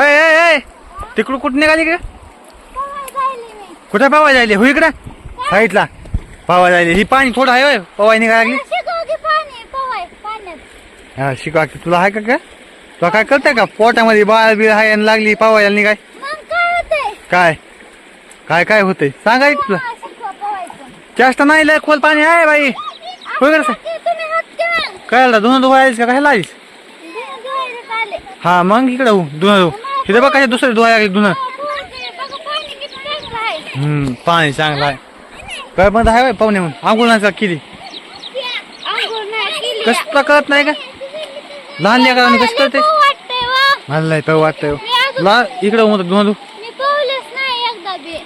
ए ए ए तिकडून कुठं निघाली का कुठं पावा जायले? हो इकडं? साईडला पावा जायले. ही पाणी थोडं आहे पवाय लागली. हा शिकवा की. तुला आहे का काय? तुला काय कळतंय का? पोटामध्ये बाळ बिळ आहे आणि लागली पावायला निघाय. काय? काय काय होतंय? सांगा तुला. जास्त नाही लय खोल पाणी आहे बाई. होय का? काय धुणं धुवायला का? कशाला आलीस? हा मग इकडे हो धुणं धु तिथे बघ कशा दुसरे धुवायला लागले धुणं. हम्म पाणी चांगलं आहे. काय बंद आहे पाहुणे म्हणून? आंघोळ नाही का केली? कसं तुला कळत नाही का? लहान लेकरांनी कसं कळते मला नाही पाहू वाटतंय हो. ला इकडे म्हणतो धुणं धु.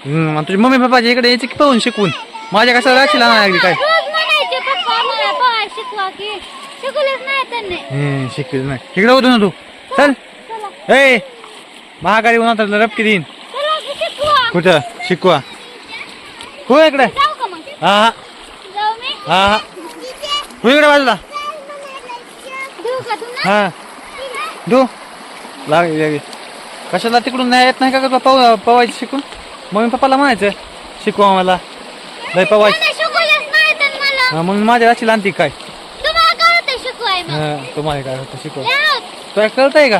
हम्म आणि तुझ्या मम्मी पप्पाच्या इकडे यायचं की पाहून शिकवून? माझ्या कशाला राशीला नाही लागली काय? शिकवलेच नाही त्यांनी. हम्म शिकवील नाही. इकडे होतो ना तू चल. ए महागाडी उन्हात रपकी देईन. कुठं? शिकवा. हो इकडे. हा हा. हा हा. हो इकडे बाजूला. हा. दो लागली कशाला तिकडून नाही येत नाही का तुला पव पवायचं शिकून? मम्मी पप्पाला म्हणायचं शिकवा मला लय नाही तर हा, मग माझ्या राशीला आणते काय? तुम्हाला काय होतं शिकवाय मग? हा तुम्हाला काय होतं शिकवा तुला कळतंय का.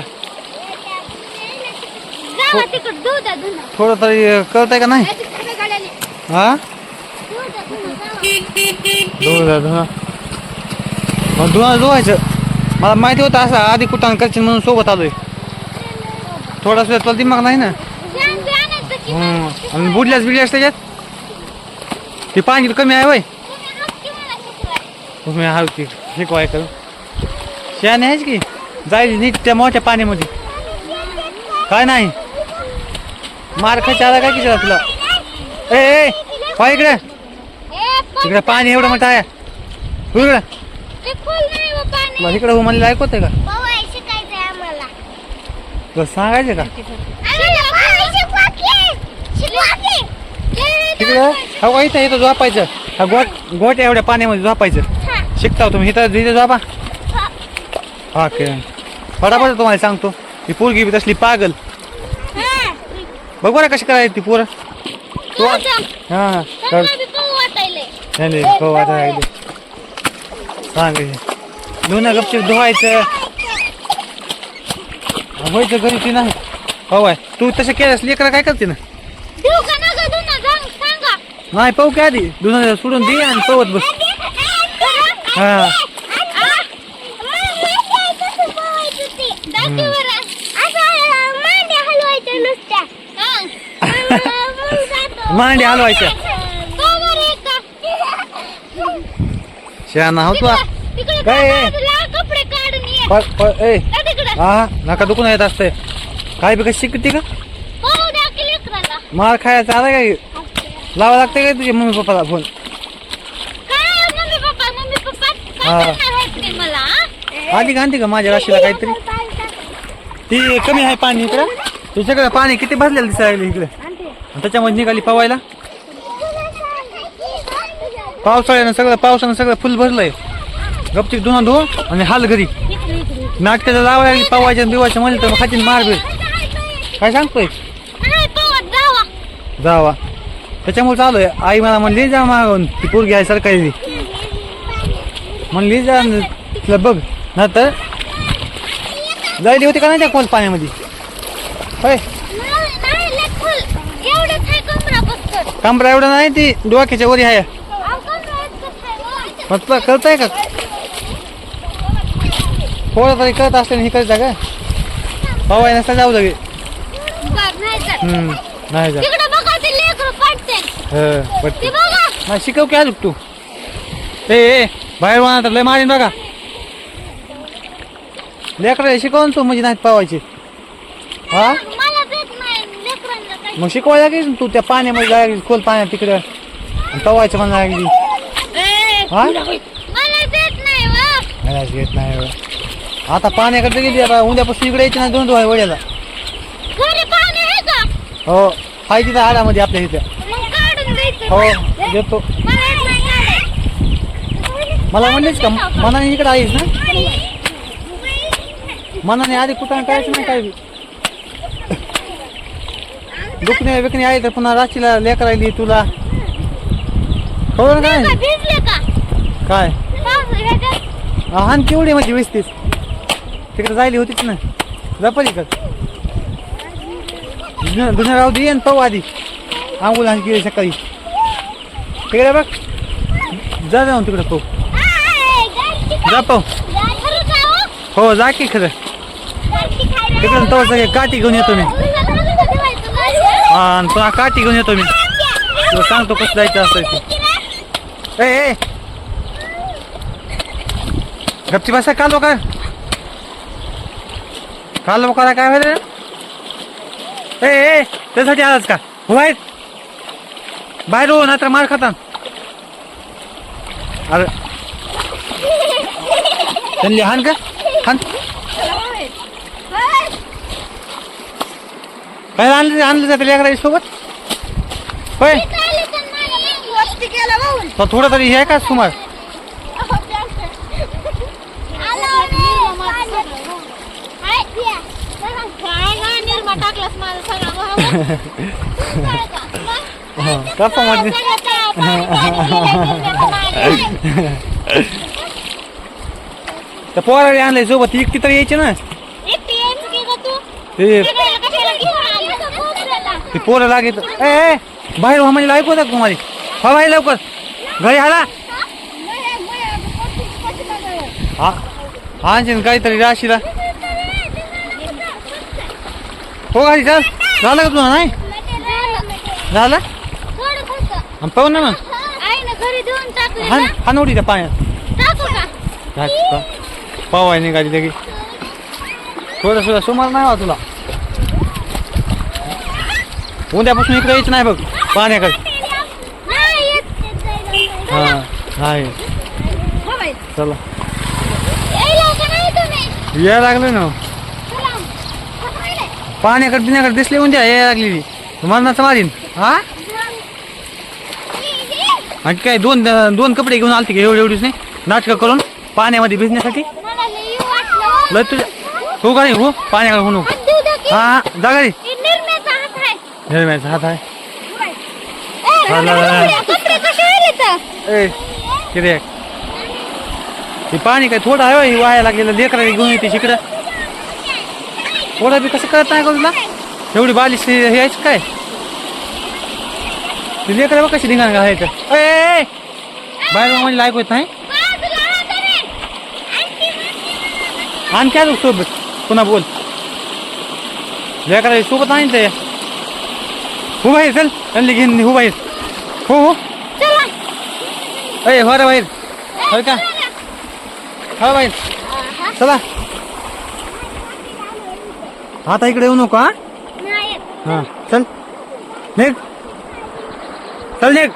थोडं तरी कळतंय का नाही. हा. धुवा धुवा मग धुवा धुवायचं. मला माहिती होतं असं आधी कुठं करशील म्हणून सोबत आलोय. थोडस तुला दिमाग नाही ना. आणि बुडल्यास बिडल्यास त्याच्यात? ती पाणी कमी आहे वय. तुम्ही शिकवाय. हा करू. शहाणे आहेच की? जाईल नीट त्या मोठ्या पाण्यामध्ये. काय नाही? मार खायचा आला काय की त्याला तुला? ए ए पाय इकडे. ए, पण इकडे पाणी एवढं मोठं आहे. हो इकडे. तुला इकडे हो म्हणलं ऐकत आहे का. तुला सांगायचं का? तिकडे? हा का इथं इथं झोपायचं. हा गोट गोट्या एवढ्या पाण्यामध्ये झोपायचं. शिकता तुम्ही. इथं इथं झोपा. हा. हा के फटाफट तुम्हाला सांगतो. ही पोरगी बी तसली पागल. बघ बरं कशी करायची ती पोरं. तू. हा कर. नाही हो आता राहिले. सांग धुणं गपचीप धुवायचं. व्हायचं घरी ती नाही हो आहे तू तसं केलंस लेकरं काय करते ना. नाही पाहू की आधी. धुणं सोडून दे आणि पवत बस. हा. आ? मला माहिती आहे कसं पोहायचं ते. दाखव बरं. असं मांड्या हलवायच्या नुसत्या. हा. मग जातो. मांड्या हलवायच्या. तो बरं. एकदा. शहाणा हो. तू तिकडं- तिकडं काय. हा नका दुखून येत असते. काय बी कशी शिकते का. मार खायचा आला काय? लावा लागते काय तुझ्या मम्मी पप्पाला फोन? हा. हा? आधी घालते का माझ्या राशीला काहीतरी? ती कमी आहे पाणी इकडं. तिच्याकडे पाणी किती भरलेलं दिसायला इकडं. आणि त्याच्यामध्ये निघाली पवायला. पावसाळ्यानं सगळं पावसानं सगळं फुल भरलंय. गपचिक धुणं धुवून आणि हाल घरी. नाटकाचं लावायला लागली पवायच्या बिवायच्या म्हणलं तर मग खातीन मार भेट काय सांगतोय? जावा. त्याच्यामुळे चालू आहे. आई मला म्हणली जा मागून. ती पोरगी आहे सरकारी. म्हणली जा तिला बघ. नाहीतर जायली होती का नाही त्या खोल पाण्यामध्ये? होय. कांबरा एवढं नाही ती डोक्याच्या वरी आहे. अहो, कमरा इतकंच आहे, हो. तुला का? थोडं तरी कळत असते हे करायचं का? पवाय नसता जाऊ बरं, नाही जा पडते. हं, शिकव की अजून तू. ए ए बाहेर तर लय मारीन बघा. लेकरं शिकवून तू म्हणजे नाहीत पावायची. हा? मला देत नाही लेकरांना काही. मग शिकवायला लागेल तू त्या पाण्यामध्ये जायला खोल पाण्यात तिकडं. आणि पवायचं म्हणा लागली. हा? मला देत नाही वा. घेत नाही. आता पाण्याकडे गेली आता उद्यापासून इकडे यायची नाही दोन डोळे वड्याला. घरी पाणी आहे का? हो हाय तिथं आडामध्ये आपल्या इथं. मग काढून द्यायचं. हो देतो. मला येत म्हणलीस का मनाने इकडे आहेस ना? मनाने आधी कुठं करायचं नाही काय बी. दुखणे बिकणे आहे तर पुन्हा राशीला लेकरायली तुला. कळलं काय? का भिजले का? काय? हान केवढी म्हणजे वीसतीस तिकडे जायली होतीच ना. जपली का दुनिया राहू दे आणि पाहू आधी. आंघोळ गेली सकाळी. तिकडे बघ. जा जाऊन तिकडे पाहू. का- जा पाहू. हो? जा की खरं. तिकडून तो सगळे काठी घेऊन येतो मी. हा आणि काठी घेऊन येतो मी. तुला सांगतो कसं जायचं असतं ते. ए गपची बसा काल का कालो काय व्हायला ए ए त्यासाठी आलाच का? हो आहेत बाहेर हो नाहीतर मार खाता. अरे. त्यांनी हान का? हान. काय आणलं आणलं जातं लेकरा सोबत. होय. तर थोडं तरी हे आहे का सुमार? गप्पा मध्ये तर आणलंय सोबत. एकटी तर यायची ना. ते? ते पोरं लागेल ए ए बाहेर व्हा म्हणजे ऐकू का तुम्हाला? हा बाहेर लवकर. घरी आला? हा आणशील काहीतरी राशीला. हो गाडी चल. झालं का तुला नाही? झालं? आणि पाहू ना मग. घरी हा हा नव्हती त्या पाण्यात. पाव आहे निघाली लगे थोडं सुद्धा सुमार नाही वा तुला. उद्यापासून इकडे यायचं नाही बघ. पाण्याकडे. हां आहे. चला. यायला लागलं ना. पाण्याकडे पिण्याकडे दिसले म्हणजे उद्या यायला लागलेली. मरणाचं मारीन. हा? आणि काय दोन दोन कपडे घेऊन आलते का एवढे एवढीच नाही? नाटकं करून पाण्यामध्ये भिजण्यासाठी? लय तुझ्या हो गाडी हो? पाण्याकडे हो हा जागा रे गाडी हे निरम्याचा हात आहे. निर्म्याचा हात आहे किती हे पाणी काय थोडं आहे हो, वाया लागलेलं लेकरा घेऊन येते इकडं थोडं बी कसं कळत नाही का तुला एवढी बालिश हे यायचं काय ते लेकरं बघ कशी धिंगाण घालायचं ए. बाहेर म्हणजे नाही बाजूला हात आहे. आणखी सोबत पुन्हा बोल लेकरा सोबत आणतं हो बाहेर चल. त्यांनी घेऊन हो बाहेर हो हो. चला. ए हो रे बाहेर. होय का? हो बाहेर. आहा. चला. आता इकडे येऊ नको हा. हा चल. निघ. चल निघ.